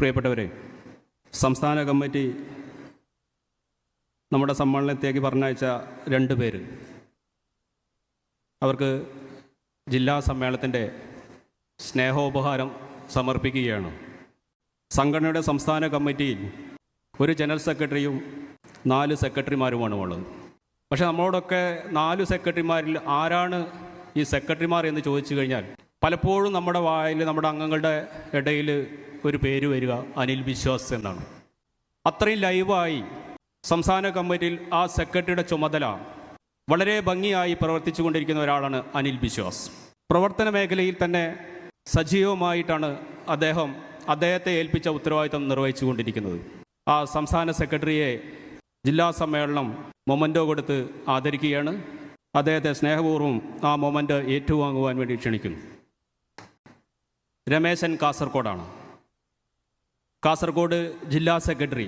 പ്രിയപ്പെട്ടവരെ സംസ്ഥാന കമ്മിറ്റി നമ്മുടെ സമ്മേളനത്തേക്ക് പറഞ്ഞയച്ച രണ്ട് പേര്. അവർക്ക് ജില്ലാ സമ്മേളനത്തിന്റെ സ്നേഹോപഹാരം സമർപ്പിക്കുകയാണ്. സംഘടനയുടെ സംസ്ഥാന കമ്മിറ്റിയിൽ ഒരു ജനറൽ സെക്രട്ടറിയും നാല് സെക്രട്ടറിമാരുമാണ് ഉള്ളത്. പക്ഷേ നമ്മളോടൊക്കെ നാല് സെക്രട്ടറിമാരിൽ ആരാണ് ഈ സെക്രട്ടറിമാർ എന്ന് ചോദിച്ചു കഴിഞ്ഞാൽ പലപ്പോഴും നമ്മുടെ വായിൽ നമ്മുടെ അംഗങ്ങളുടെ ഇടയിൽ ഒരു പേര് വരിക അനിൽ വിശ്വാസ് എന്നാണ്. അത്രയും ലൈവായി സംസ്ഥാന കമ്മിറ്റിയിൽ ആ സെക്രട്ടറിയുടെ ചുമതല വളരെ ഭംഗിയായി പ്രവർത്തിച്ചു കൊണ്ടിരിക്കുന്ന ഒരാളാണ് അനിൽ ബിശ്വാസ് പ്രവർത്തന മേഖലയിൽ തന്നെ സജീവമായിട്ടാണ് അദ്ദേഹം അദ്ദേഹത്തെ ഏൽപ്പിച്ച ഉത്തരവാദിത്തം നിർവഹിച്ചു കൊണ്ടിരിക്കുന്നത്. ആ സംസ്ഥാന സെക്രട്ടറിയെ ജില്ലാ സമ്മേളനം മൊമന്റോ കൊടുത്ത് ആദരിക്കുകയാണ്. അദ്ദേഹത്തെ സ്നേഹപൂർവം ആ മൊമന്റ് ഏറ്റുവാങ്ങുവാൻ വേണ്ടി ക്ഷണിക്കുന്നു. രമേശൻ കാസർഗോഡാണ് കാസർഗോഡ് ജില്ലാ സെക്രട്ടറി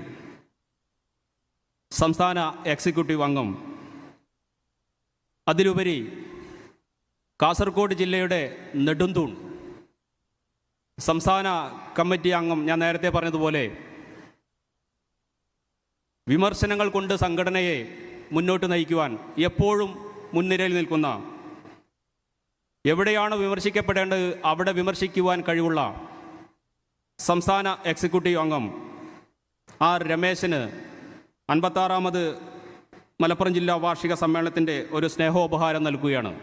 സംസ്ഥാന എക്സിക്യൂട്ടീവ് അംഗം. അതിലുപരി കാസർഗോഡ് ജില്ലയുടെ നെടുന്തൂൺ സംസ്ഥാന കമ്മിറ്റി അംഗം ഞാൻ നേരത്തെ പറഞ്ഞതുപോലെ വിമർശനങ്ങൾ കൊണ്ട് സംഘടനയെ മുന്നോട്ട് നയിക്കുവാൻ എപ്പോഴും മുൻനിരയിൽ നിൽക്കുന്ന എവിടെയാണ് വിമർശിക്കപ്പെടേണ്ടത് അവിടെ വിമർശിക്കുവാൻ കഴിവുള്ള സംസ്ഥാന എക്സിക്യൂട്ടീവ് അംഗം ആർ രമേശന് അൻപത്താറാമത് മലപ്പുറം ജില്ലാ വാർഷിക സമ്മേളനത്തിന്റെ ഒരു സ്നേഹോപഹാരം നൽകുകയാണ്.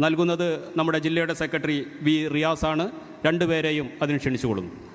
നൽകുന്നത് നമ്മുടെ ജില്ലയുടെ സെക്രട്ടറി വി റിയാസാണ്. രണ്ടുപേരെയും അതിന് ക്ഷണിച്ചുകൊള്ളുന്നു.